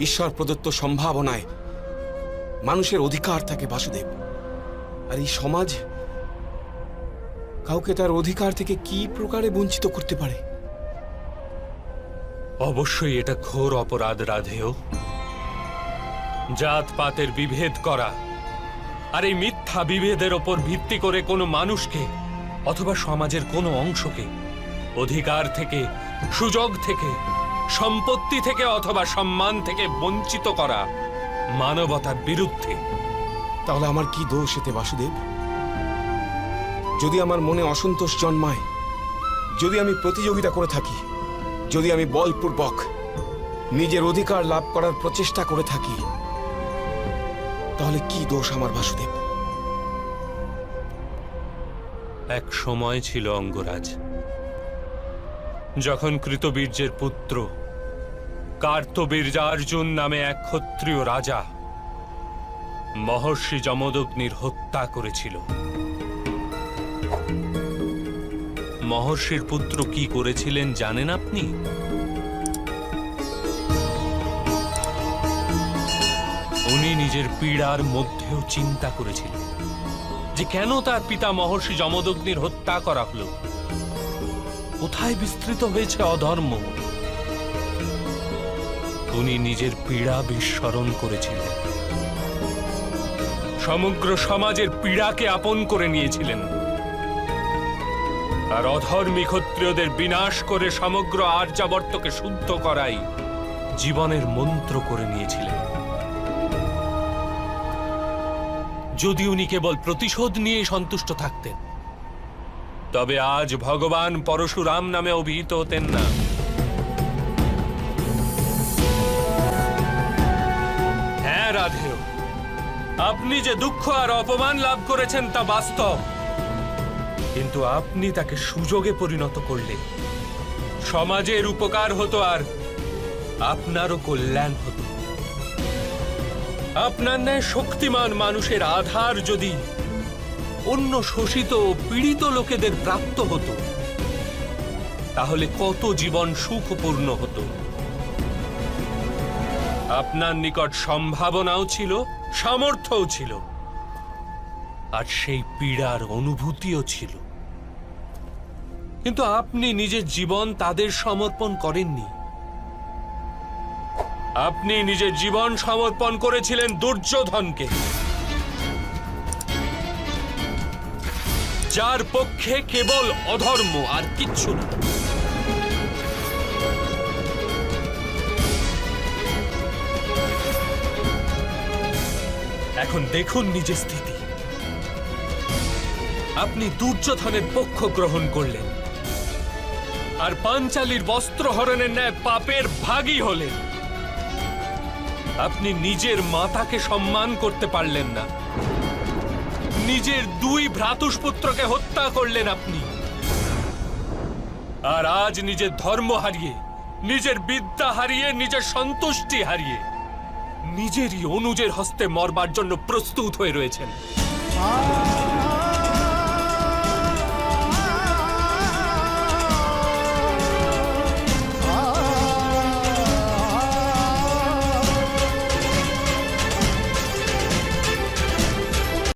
ঈশ্বর প্রদত্ত সম্ভাবনায় মানুষের অধিকার থাকে বাসুদেব। আর এই সমাজ কাউকে তার অধিকার থেকে কি প্রকারে বঞ্চিত করতে পারে? অবশ্যই এটা ঘোর অপরাধ রাধেয় জাতপাতের বিভেদ করা আর এই মিথ্যা বিভেদের ওপর ভিত্তি করে কোনো মানুষকে অথবা সমাজের কোনো অংশকে অধিকার থেকে, সুযোগ থেকে সম্পত্তি থেকে অথবা সম্মান থেকে বঞ্চিত করা মানবতার বিরুদ্ধে। তাহলে আমার কি দোষ এতে বাসুদেব? যদি আমার মনে অসন্তোষ জন্মায় যদি আমি প্রতিযোগিতা করে থাকি যদি আমি বলপূর্বক নিজের অধিকার লাভ করার প্রচেষ্টা করে থাকি তাহলে কি দোষ আমার বাসুদেব? এক সময় ছিল অঙ্গরাজ। যখন কৃতবীর্যের পুত্র কার্তবীর্যার্জুন নামে এক ক্ষত্রিয় রাজা মহর্ষি যমদগ্নির হত্যা করেছিল। মহর্ষির পুত্র কি করেছিলেন জানেন আপনি? উনি নিজের পীড়ার মধ্যেও চিন্তা করেছিলেন যে কেন তার পিতা মহর্ষি যমদগ্নির হত্যা করা হলো? কোথায় বিস্তৃত হয়েছে অধর্ম? উনি নিজের পীড়া বিস্মরণ করেছিলেন। সমগ্র সমাজের পীড়াকে আপন করে নিয়েছিলেন। আর অধর্মী ক্ষত্রিয়দের বিনাশ করে সমগ্র আর্যাবর্তকে শুদ্ধ করাই জীবনের মন্ত্র করে নিয়েছিলেন। যদি উনি কেবল প্রতিশোধ নিয়ে সন্তুষ্ট থাকতেন তবে আজ ভগবান পরশুরাম নামে অভিহিত হতেন না। হ্যাঁ রাধেয়। আপনি যে দুঃখ আর অপমান লাভ করেছেন তা বাস্তব। কিন্তু আপনি তাকে সুযোগে পরিণত করলে সমাজের উপকার হতো আর আপনারও কল্যাণ হতো। আপনার ন্যায় শক্তিমান মানুষের আধার যদি অন্য শোষিত পীড়িত লোকেদের প্রাপ্ত হতো। তাহলে কত জীবন সুখপূর্ণ হতো? আপনার নিকট সম্ভাবনাও ছিল, সামর্থ্যও ছিল। আর সেই পীড়ার অনুভূতিও ছিল। কিন্তু আপনি নিজের জীবন তাদের সমর্পণ করেননি। আপনি নিজের জীবন সমর্পণ করেছিলেন দুর্যোধনকে। যার পক্ষে কেবল অধর্ম আর কিচ্ছু না। এখন দেখুন নিজের স্থিতি। আপনি দুর্যোধনের পক্ষ গ্রহণ করলেন। আর পাঞ্চালির বস্ত্র হরণের ন্যায় পাপের ভাগী হলেন। আপনি নিজের মাতাকে সম্মান করতে পারলেন না। নিজের দুই ভ্রাতুষ্পুত্রকে হত্যা করলেন আপনি। আর আজ নিজের ধর্ম হারিয়ে, নিজের বিদ্যা হারিয়ে, নিজের সন্তুষ্টি হারিয়ে, নিজেরই অনুজের হস্তে মরবার জন্য প্রস্তুত হয়ে রয়েছেন।